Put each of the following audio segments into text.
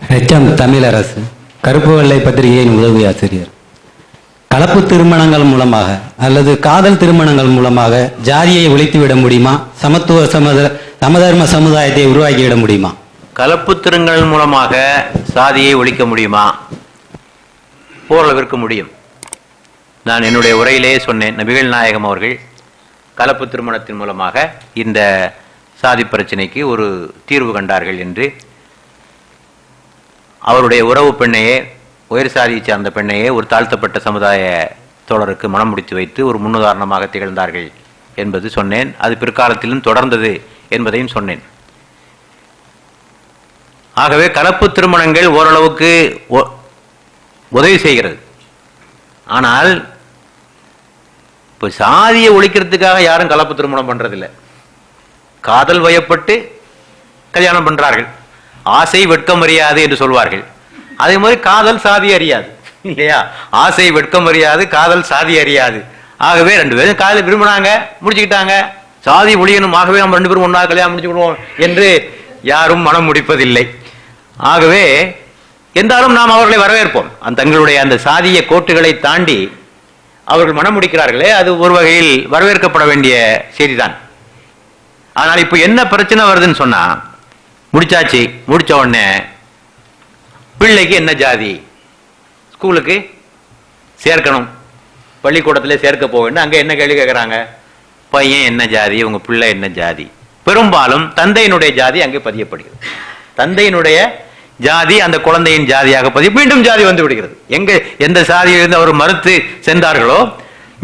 HM Tamilarasu கருப்பு வெள்ளை பத்திரிகையின் உதவி ஆசிரியர். கலப்பு திருமணங்கள் மூலமாக அல்லது காதல் திருமணங்கள் மூலமாக ஜாதியை ஒழித்துவிட முடியுமா? சமத்துவ சமத சமதர்ம சமுதாயத்தை உருவாக்கிவிட முடியுமா? கலப்பு திருங்கள் மூலமாக சாதியை ஒழிக்க முடியுமா? ஓரளவிற்கு முடியும். நான் என்னுடைய உரையிலே சொன்னேன் நபிகள் நாயகம் அவர்கள் கலப்பு திருமணத்தின் மூலமாக இந்த சாதி பிரச்சனைக்கு ஒரு தீர்வு கண்டார்கள் என்று அவருடைய உறவு பெண்ணையே உயர் சாதியை சார்ந்த பெண்ணையே ஒரு தாழ்த்தப்பட்ட சமுதாய தோழருக்கு மனம் முடித்து வைத்து ஒரு முன்னுதாரணமாக திகழ்ந்தார்கள் என்பது சொன்னேன். அது பிற்காலத்திலும் தொடர்ந்தது என்பதையும் சொன்னேன். ஆகவே கலப்பு திருமணங்கள் ஓரளவுக்கு ஒ- உதவி செய்கிறது. ஆனால் இப்போ சாதியை ஒழிக்கிறதுக்காக யாரும் கலப்பு திருமணம் பண்ணுறதில்லை காதல் வயப்பட்டு கல்யாணம் பண்ணுறார்கள் ஆசை வெட்கம் அறியாது என்று சொல்வார்கள். அதே மாதிரி காதல் சாதி அறியாது இல்லையா? ஆசை வெட்கம் அறியாது காதல் சாதி அறியாது. ஆகவே ரெண்டு பேரும் காதல் விரும்பினாங்க முடிச்சுக்கிட்டாங்க. சாதி ஒழியணும் ஆகவே நம்ம ரெண்டு பேரும் ஒன்றா கல்யாணம் முடிச்சுக்கிடுவோம் என்று யாரும் மனம் முடிப்பதில்லை. ஆகவே என்றாலும் நாம் அவர்களை வரவேற்போம். அந்த தங்களுடைய அந்த சாதிய கோட்டுகளை தாண்டி அவர்கள் மனம் முடிக்கிறார்களே அது ஒரு வகையில் வரவேற்கப்பட வேண்டிய செய்திதான். ஆனால் இப்போ என்ன பிரச்சனை வருதுன்னு சொன்னா முடிச்சாச்சு முடிச்ச உடனே பிள்ளைக்கு என்ன ஜாதி? ஸ்கூலுக்கு சேர்க்கணும். பள்ளிக்கூடத்தில் சேர்க்க போகணும்னு அங்கே என்ன கேள்வி கேட்குறாங்க பையன் என்ன ஜாதி உங்க பிள்ளை என்ன ஜாதி? பெரும்பாலும் தந்தையினுடைய ஜாதி அங்கே பதியப்படுகிறது. தந்தையினுடைய ஜாதி அந்த குழந்தையின் ஜாதியாக பதிய மீண்டும் ஜாதி வந்து விடுகிறது. எங்க எந்த சாதியிலிருந்து அவர் மறுத்து சென்றார்களோ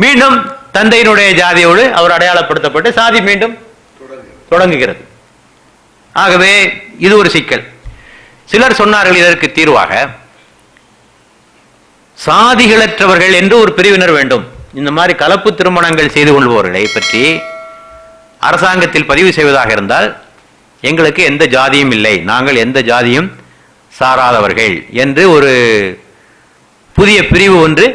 மீண்டும் தந்தையினுடைய ஜாதியோடு அவர் அடையாளப்படுத்தப்பட்டு சாதி மீண்டும் தொடங்குகிறது. ஆகவே இது ஒரு சிக்கல். சிலர் சொன்னார்கள் இதற்கு தீர்வாக சாதிகளற்றவர்கள் என்று ஒரு பிரிவினர் வேண்டும். இந்த மாதிரி கலப்பு திருமணங்கள் செய்து கொள்பவர்களை பற்றி அரசாங்கத்தில் பதிவு செய்வதாக இருந்தால் எங்களுக்கு எந்த ஜாதியும் இல்லை. நாங்கள் எந்த ஜாதியும் சாராதவர்கள் என்று ஒரு புதிய பிரிவு ஒன்று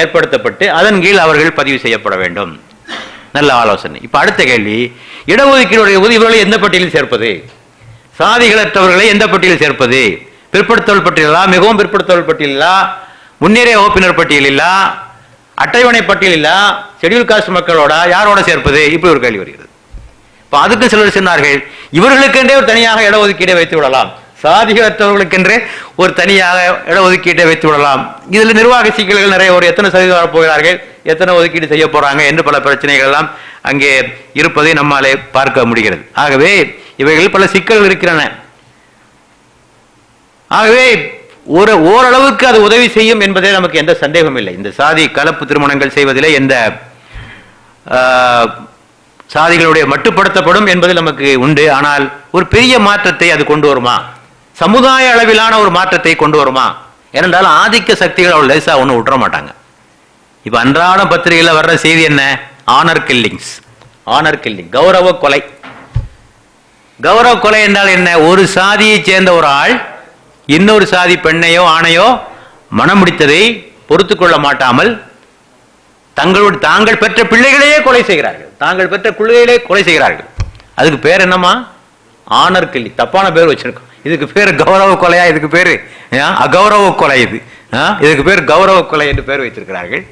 ஏற்படுத்தப்பட்டு அதன் கீழ் அவர்கள் பதிவு செய்யப்பட வேண்டும். நல்ல ஆலோசனை. இப்ப அடுத்த கேள்வி இடஒதுக்கீடு இவர்களை எந்த பட்டியலில் சேர்ப்பது? சாதிகளற்றவர்களை எந்த பட்டியலில் சேர்ப்பது? பிற்படுத்தல் பட்டியலா மிகவும் பிற்படுத்தல் பட்டியலா முன்னேறிய வகுப்பினர் பட்டியலில்லா அட்டவணை பட்டியலில்லா ஷெட்யூல் காஸ்ட் மக்களோட யாரோட சேர்ப்பது? இப்படி ஒரு கேள்வி வருகிறது. இப்போ அதுக்கு சிலர் சொன்னார்கள் இவர்களுக்கென்றே ஒரு தனியாக இடஒதுக்கீடை வைத்து விடலாம். சாதிகளற்றவர்களுக்கென்றே ஒரு தனியாக இடஒதுக்கீட்டை வைத்து விடலாம். இதில் நிர்வாக சிக்கல்கள் நிறைய ஒரு எத்தனை சதவீதம் வரப்போகிறார்கள்? எத்தனை ஒதுக்கீடு செய்ய போறாங்க? என்று பல பிரச்சனைகள் எல்லாம் அங்கே இருப்பதை நம்மாலே பார்க்க முடிகிறது. ஆகவே இவைகள் பல சிக்கல்கள் இருக்கின்றன. ஆகவே ஒரு ஓரளவுக்கு அது உதவி செய்யும் என்பதே நமக்கு எந்த சந்தேகம் இல்லை. இந்த சாதி கலப்பு திருமணங்கள் செய்வதில் எந்த சாதிகளுடைய மட்டுப்படுத்தப்படும் என்பது நமக்கு உண்டு. ஆனால் ஒரு பெரிய மாற்றத்தை அது கொண்டு வருமா? சமுதாய அளவிலான ஒரு மாற்றத்தை கொண்டு வருமா? ஏனென்றால் ஆதிக்க சக்திகள் அவள் லேசாக ஒன்றும் விட்டுற மாட்டாங்க. இப்போ அன்றாட பத்திரிகையில் வர்ற செய்தி என்ன? ஆனர் கில்லிங்ஸ் ஆனர் கில்லிங் கௌரவ கொலை. கௌரவ கொலை என்றால் என்ன? ஒரு சாதியைச் சேர்ந்த ஒரு ஆள் இன்னொரு சாதி பெண்ணையோ ஆணையோ மனம் முடித்ததை பொறுத்து கொள்ள மாட்டாமல் தங்களோடு தாங்கள் பெற்ற பிள்ளைகளையே கொலை செய்கிறார்கள். தாங்கள் பெற்ற குழுகையிலே கொலை செய்கிறார்கள். அதுக்கு பேர் என்னம்மா? ஆனர் கிள்ளி. தப்பான பேர் வச்சிருக்கோம். இதுக்கு பேர் கௌரவ கொலையா? இதுக்கு பேரு ஆ, அகௌரவ கொலை இது. ஆ, இதுக்கு பேர் கௌரவ கொலை என்று பேர் வைத்திருக்கிறார்கள்.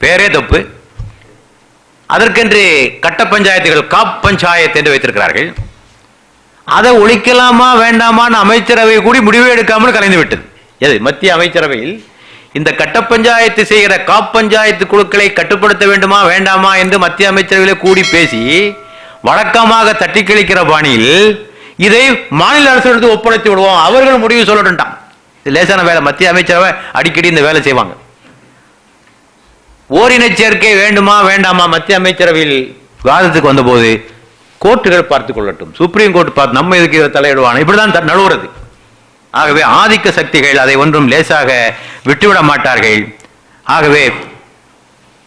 பேரே தப்பு. அதற்கென்று கட்ட பஞ்சாயத்துகள் காப் பஞ்சாயத்து என்று வைத்திருக்கிறார்கள். அதை ஒழிக்கலாமா வேண்டாமான்னு அமைச்சரவை கூடி முடிவு எடுக்காமல் கலைந்து விட்டது. எது மத்திய அமைச்சரவையில் இந்த கட்ட பஞ்சாயத்து செய்கிற காப் பஞ்சாயத்து குழுக்களை கட்டுப்படுத்த வேண்டுமா வேண்டாமா என்று மத்திய அமைச்சரவையில் கூடி பேசி வழக்கமாக தட்டி கழிக்கிற பாணியில் இதை மாநில அரசு ஒப்படைத்து விடுவோம். அவர்கள் முடிவு சொல்லட்டும்ட்டான். லேசான வேலை. மத்திய அமைச்சரவை அடிக்கடி இந்த வேலை செய்வாங்க. ஓரின சேர்க்கை வேண்டுமா வேண்டாமா? மத்திய அமைச்சரவையில் விவாதத்துக்கு வந்தபோது கோர்ட்டுகள் பார்த்துக் கொள்ளட்டும். சுப்ரீம் கோர்ட் பார்த்து நம்ம இதுக்கு தலையிடுவான தலையிடுவான்? இப்படிதான் நழுவுறது. ஆகவே ஆதிக்க சக்திகள் அதை ஒன்றும் லேசாக விட்டுவிட மாட்டார்கள். ஆகவே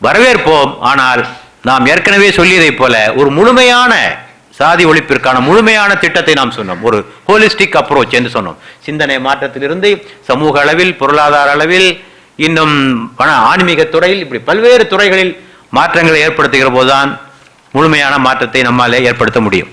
வரவேற்போம். ஆனால் நாம் ஏற்கனவே சொல்லியதைப் போல ஒரு முழுமையான சாதி ஒழிப்பிற்கான முழுமையான திட்டத்தை நாம் சொன்னோம். ஒரு ஹோலிஸ்டிக் அப்ரோச் என்று சொன்னோம். சிந்தனை மாற்றத்திலிருந்து சமூக அளவில் பொருளாதார அளவில் இன்னும் பண- ஆன்மீக துறையில் இப்படி பல்வேறு துறைகளில் மாற்றங்களை ஏற்படுத்துகிற போதுதான் முழுமையான மாற்றத்தை நம்மாலே ஏற்படுத்த முடியும்.